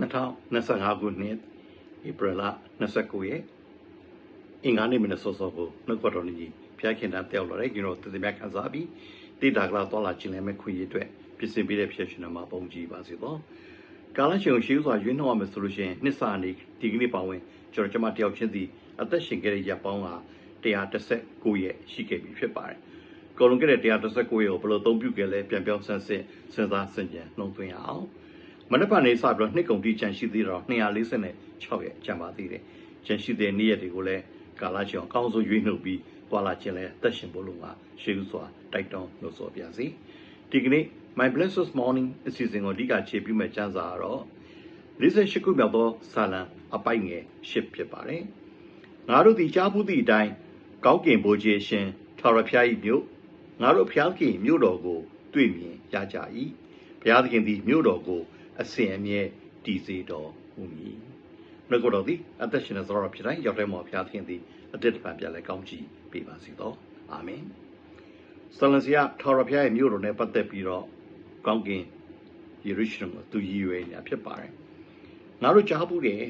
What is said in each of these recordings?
2025ခုနှစ်ဧပြီလ29ရက်အင်္ဂါနေ့မနေ့စောစောကိုနှုတ်ကတော်ကြီးဖျားခင်တာတယောက်လာတဲ့ကျွန်တော်တည်တည်မြတ်ခံစားပြီးတိတာကလာတော်လာခြင်းလည်းမဲ့ခွင့်ရအတွက်ပြင်ဆင်ပေးတဲ့ဖြစ်ရှင်မှာပုံကြည့်ပါစေတော့ကာလရှင်ရှိဥစွာရွေးနှောက်ရမယ်ဆိုလို့ရှိရင်နှစ်စာနေဒီကနေ့ပါဝင်ကျွန်တော်ကျမတယောက်ချင်းစီအသက်ရှင်ခဲ့တဲ့ရပ်ပေါင်းက139ရက်ရှိခဲ့ပြီဖြစ်ပါတယ်။ကိုလုံးခဲ့တဲ့139ရက်ကိုဘယ်လိုသုံးပြုခဲ့လဲပြန်ပြောင်းဆန်းစစ်စဉ်းစားဆင်ခြင်နှုံသွင်းရအောင်။ မနေ့ကနေစပြီးတော့နှစ်ကုန်တိကျန်ရှိသေးတော့246ရက်ကျန်ပါသေးတယ်။ကျန်ရှိတဲ့နေ့ရက်တွေကိုလည်းကာလရှင်အကောင်းဆုံးရွေးနှုတ်ပြီးပွာလာခြင်းလဲသက်ရှင်ဖို့လို့ကရှေးဥစွာတိုက်တွန်းလို့ဆိုပြစီ။ဒီကနေ့ My Blessed Morning အစီအစဉ်ကိုအဓိကခြေပြုမဲ့ကျမ်းစာကတော့48ခုမြောက်သောစာလံအပိုက်ငယ်10ဖြစ်ပါတယ်။ငါတို့သည်ကြားဘူးသည့်အတိုင်းကောင်းကင်ဘိုးကြီးရှင်ထာဝရဘုရား၏မြို့ငါတို့ဘုရားခင်မြို့တော်ကို တွေ့မြင်ရကြ၏။ဘုရားသခင်သည်မြို့တော်ကို အစဉ်အမြဲတည်စေတော်မူမည်။နှုတ်ကတော်သည်အသက်ရှင်သောသောဖြစ်တိုင်းရောက်တဲ့မောဘုရားသခင်သည်အတက်တပံပြန်လဲကောင်းချီးပေးပါစေသော။အာမင်။ဆလန်စီယာထာဝရဘုရားရဲ့မြို့တော်နဲ့ပတ်သက်ပြီးတော့ကောင်းကင်ယေရုရှလင်ကိုသူရည်ရွယ်နေတာဖြစ်ပါတယ်။ငါတို့ကြားဘူးတယ်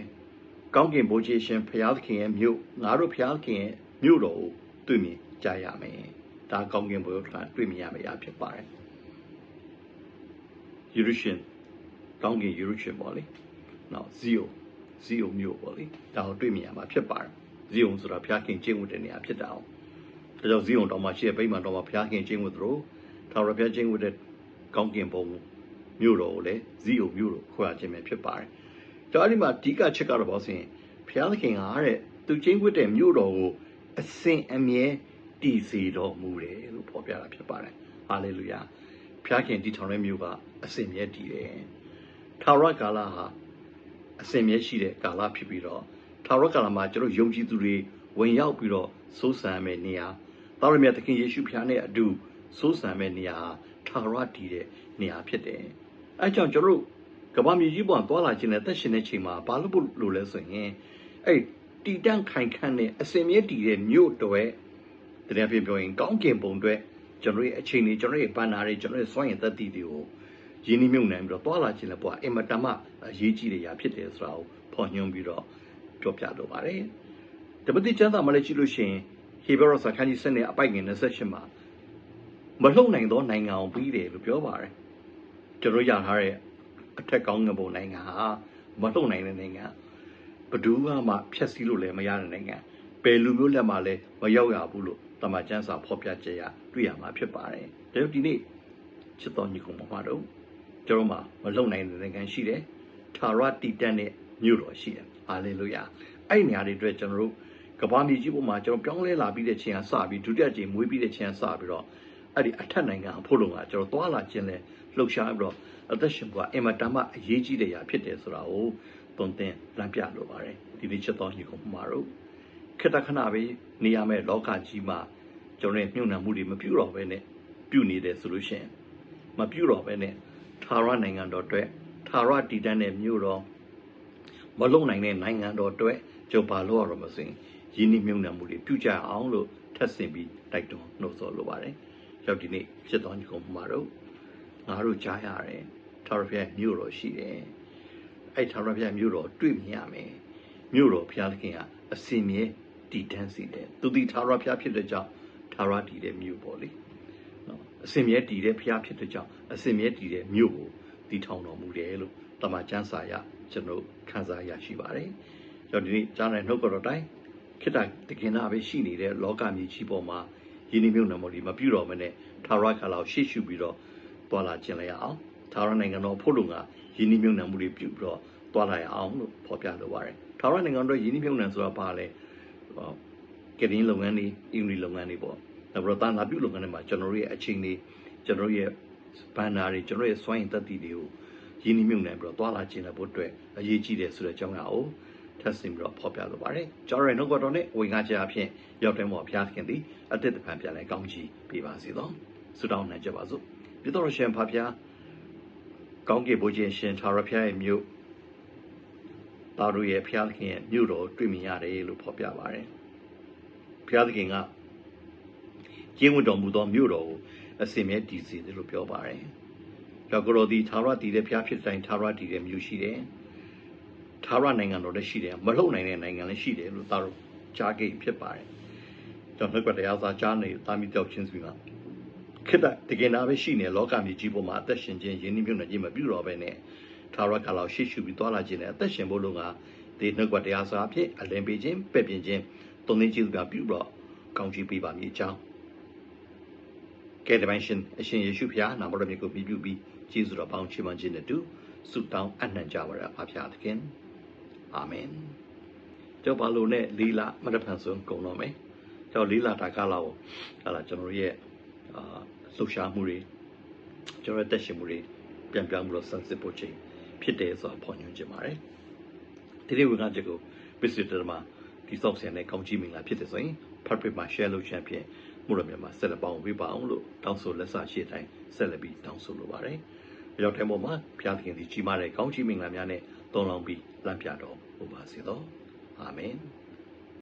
ကောင်းကင်ဘိုးကြီးရှင်ဘုရားသခင်ရဲ့မြို့ငါတို့ဘုရားသခင်ရဲ့မြို့တော်ကိုတွေ့မြင်ကြရမယ်။ဒါကောင်းကင်ဘိုးကတွေ့မြင်ရမယ့်အရာဖြစ်ပါတယ်။ယေရုရှလင် ကောင်းကင်ယေရုရှလင်ပေါ့လေ။နောက်ဇီယိုဇီယိုမြို့ပေါ့လေ။ဒါကိုတွေ့မြင်ရမှာဖြစ်ပါတယ်။ဇီယိုဆိုတာဘုရားခင်ကျင့်ဝတ်တဲ့နေရာဖြစ်တာအောင်။ဒါကြောင့်ဇီယိုတော်မှာရှိတဲ့ဗိမာန်တော်မှာဘုရားခင်ကျင့်ဝတ်သလိုထာဝရဘုရားကျင့်ဝတ်တဲ့ကောင်းကင်ဘုံမြို့တော်ကိုလည်းဇီယိုမြို့တော်ခေါ်ရခြင်းပဲဖြစ်ပါတယ်။ဒါအဲ့ဒီမှာအဓိကချက်ကတော့ဘာလို့ဆိုရင်ဘုရားသခင်ကတဲ့သူချင်းဝတ်တဲ့မြို့တော်ကိုအစဉ်အမြဲတည်စေတော်မူတယ်လို့ဖော်ပြတာဖြစ်ပါတယ်။ဟာလေလုယာ။ဘုရားခင်တည်ထောင်တဲ့မြို့ကအစဉ်မြဲတည်တယ်။ ထာဝရကာလဟာအစဉ်မြဲရှိတဲ့ကာလဖြစ်ပြီးတော့ထာဝရကာလမှာကျွန်တော်ယုံကြည်သူတွေဝင်ရောက်ပြီးတော့စိုးစံမဲ့နေရာသားရမြတ်သခင်ယေရှုဖျားနဲ့အတူစိုးစံမဲ့နေရာထာဝရတည်တဲ့နေရာဖြစ်တယ်။အဲကြောင့်ကျွန်တော်တို့ကမ္ဘာမြေကြီးပေါ်သွားလာခြင်းနဲ့သက်ရှင်တဲ့ချိန်မှာဘာလို့လို့လဲဆိုရင်အဲ့တီတန့်ခိုင်ခန့်တဲ့အစင်မြဲတည်တဲ့မြို့တွေတကယ်ပြောရင်ကောင်းကင်ဘုံတွေကျွန်တော်ရဲ့အချိန်တွေကျွန်တော်ရဲ့ပန်းနာတွေကျွန်တော်ရဲ့စွမ်းရည်သက်တည်တွေကို ရင်းနှီးမြုပ်နှံပြီးတော့သွားလာခြင်းလည်းပေါ့အင်မတန်မှအရေးကြီးတဲ့ຢာဖြစ်တယ်ဆိုတာကိုဖော်ညွှန်းပြီးတော့ပြောပြလိုပါတယ်။တပတိကျမ်းစာမှာလည်းကြည့်လို့ရှိရင်ဟေဘရောစာခန်းကြီးစနစ်အပိုက်ငယ်28မှာမလှုပ်နိုင်သောနိုင်ငံကိုပြီးတယ်လို့ပြောပါတယ်။ကျွန်တော်ရထားတဲ့အထက်ကောင်းငပုံနိုင်ငံဟာမလှုပ်နိုင်တဲ့နိုင်ငံဘယ်သူမှဖျက်ဆီးလို့လည်းမရတဲ့နိုင်ငံပယ်လူမျိုးလက်မှလည်းမရောက်ရဘူးလို့တမန်ကျမ်းစာဖော်ပြချက်ရတွေ့ရမှာဖြစ်ပါတယ်။ဒါကြောင့်ဒီနေ့ချစ်တော်ညီကောင်မတို့ ကျွန်တော်မှာမလုံနိုင်တဲ့နိုင်ငံရှိတယ်။ထာဝရတည်တတ်တဲ့မြို့တော်ရှိတယ်။ဟာလေလုယာ။အဲ့ဒီနေရာတွေအတွက်ကျွန်တော်တို့ကဘာမြေကြီးပေါ်မှာကျွန်တော်ပြောင်းလဲလာပြီးတဲ့ချိန်ကစပြီးဒုတိယချိန်မွေးပြီးတဲ့ချိန်ကစပြီးတော့အဲ့ဒီအထက်နိုင်ငံအဖို့လုံးကကျွန်တော်သွားလာခြင်းလဲလှုပ်ရှားပြီးတော့အသက်ရှင်ကအင်မတန်မှအရေးကြီးတဲ့ຢာဖြစ်တယ်ဆိုတာကိုသွန်သင်လမ်းပြလိုပါတယ်ဒီနေ့ချက်တော်ညီကောင်မတို့ခေတ္တခဏပဲနေရမယ့်လောကကြီးမှာကျွန်တော်ရဲ့မြုံနှံမှုတွေမပြုတော့ဘဲနဲ့ပြုနေတယ်ဆိုလို့ရှိရင်မပြုတော့ဘဲနဲ့ ထာဝရနိုင်ငံတော်အတွက်ထာဝရတည်တတ်တဲ့မြို့တော်မလုံနိုင်တဲ့နိုင်ငံတော်အတွက်ကျွန်တော်ဘာလို့ရတော့မစင်ရင်းနှီးမြုံနှံမှုတွေပြုကြအောင်လို့ထပ်ဆင့်ပြီးတိုက်တွန်းနှုတ်ဆော်လိုပါတယ်ရောက်ဒီနေ့ဖြစ်တော်ညီကောင်မတို့ငါတို့ကြားရတယ်ထာဝရဘုရားမြို့တော်ရှိတယ်အဲ့ထာဝရဘုရားမြို့တော်တွေ့မြင်ရမယ်မြို့တော်ဘုရားသခင်ကအစင်မြဲတည်တန်းစီတယ်သူဒီထာဝရဘုရားဖြစ်တဲ့ကြောင့်ထာဝရတည်တဲ့မြို့ပေါ့လေနော် အစင်မြဲတည်တဲ့ဘုရားဖြစ်တဲ့ကြောင့်အစင်မြဲတည်တဲ့မြို့ကိုတည်ထောင်တော်မူတယ်လို့တမန်ကျမ်းစာရကျွန်တော်ခန်းစားရရှိပါတယ်ကျွန်တော်ဒီနေ့ကြားတဲ့နှုတ်ကတော်တိုင်းခိတ္တတခင်နာပဲရှိနေတဲ့လောကမြေကြီးပေါ်မှာယင်းနှမြုပ်နှံမှုတွေမပြုတော်မနဲ့ထာဝရခါလောက်ရှေ့ရှုပြီးတော့တွာလာခြင်းလည်းအောင်ထာဝရနိုင်ငံတော်ဖို့လုံကယင်းနှမြုပ်နှံမှုတွေပြုပြီးတော့တွာလာရအောင်လို့ဖော်ပြလိုပါတယ်ထာဝရနိုင်ငံတော်ယင်းနှမြုပ်နှံဆိုတာဘာလဲကရင်လုပ်ငန်းတွေအင်္ဂလိပ်လုပ်ငန်းတွေပေါ့ နောက်ပြီးတော့တာနာပြုလုပ်ငန်းတွေမှာကျွန်တော်တို့ရဲ့အချိန်တွေကျွန်တော်တို့ရဲ့ဘန်နာတွေကျွန်တော်ရဲ့စွမ်းရင်တက်တည်တွေကိုယင်းနှမြုပ်နှံပြီးတော့တွာလာခြင်းလည်းဖို့အတွက်အရေးကြီးတယ်ဆိုတဲ့အကြောင်းအရာကိုထပ်ဆင့်ပြီးတော့ဖော်ပြလိုပါတယ်ကျွန်တော်ရဲ့နှုတ်ကတော်နဲ့ဝင်ကားကြအဖြစ်ရောက်တဲ့မော်ဘုရားသခင်သည်အသက်တပံပြန်လဲကောင်းချီးပေးပါစေသောဆုတောင်းနိုင်ကြပါစို့ပြတော်ရှင်ဖာဖျားကောင်းကင်ဘုရားရှင်သာရဖျားရဲ့မြို့သားတို့ရဲ့ဖျားသခင်ရဲ့မြို့တော်တွေ့မြင်ရတယ်လို့ဖော်ပြပါတယ်ဖျားသခင်က ကျင်းဝတ်တော်မူသောမြို့တော်ကိုအစင်မဲ့တည်စေတယ်လို့ပြောပါတယ်။ကြောက်ကြော်ဒီသာရတည်တဲ့ဖျားဖြစ်တိုင်းသာရတည်တဲ့မြို့ရှိတယ်။ထာဝရနိုင်ငံတော်လည်းရှိတယ်မဟုတ်နိုင်တဲ့နိုင်ငံလည်းရှိတယ်လို့သားတို့ကြားခဲ့ဖြစ်ပါတယ်ကျွန်တော်နှုတ်ကပတရားစာကြားနေသားမိတယောက်ချင်းစီကခိတ္တတကယ်နာပဲရှိနေလောကမြေကြီးပေါ်မှာအသက်ရှင်ခြင်းယဉ်နှမြုပ်နေခြင်းမပြုတော့ဘဲနဲ့ထာဝရကလောက်ရှေ့ရှုပြီးသွားလာခြင်းနဲ့အသက်ရှင်ဖို့လို့ကဒီနှုတ်ကတရားစာအဖြစ်အလင်းပေးခြင်းပဲ့ပြင်ခြင်းတုံ့သိခြင်းကပြုတော့ကောင်းချီးပေးပါမည်အကြောင်း ကဲတပိုင်းရှင်အရှင်ယေရှုဖျားနာမတော်မြတ်ကိုပြပြုပြီးကျေးဇူးတော်ပေါင်းချီးမွမ်းခြင်းနဲ့တူဆုတောင်းအနှံ့ကြပါရပါဖျားသခင်အာမင်ကျော်ပါလို့နဲ့လီလာမတဖန်ဆုံးကုန်တော့မယ်ကျော်လီလာတာကားလာကိုဟာလာကျွန်တော်ရဲ့အာလှူရှားမှုတွေကျွန်တော်ရဲ့တက်ရှင်မှုတွေပြန်ပြောင်းပြီးတော့ဆန်းစစ်ဖို့ချိန်ဖြစ်တယ်ဆိုတာဖော်ညွှန်းခြင်းပါတယ်ဒီနေ့ဝင်ကချက်ကိုပစ္စည်းတော်မှာဒီဆောက်ဆန်တဲ့ကောင်းချီးမင်္ဂလာဖြစ်တယ်ဆိုရင် public မှာ share လုပ်ချင်ဖြင့် မှုရမြန်မာဆက်လက်ပေါင်းပေးပါအောင်လို့တောင်းဆိုလက်စာရှိတိုင်းဆက်လက်ပြီးတောင်းဆိုလိုပါတယ်။ရောက်တဲ့ပုံမှာဘုရားသခင်ဒီကြီးမားတဲ့ကောင်းချီးမင်္ဂလာများနဲ့တုံးလောင်းပြီးလမ်းပြတော်မူပါစေသော။အာမင်။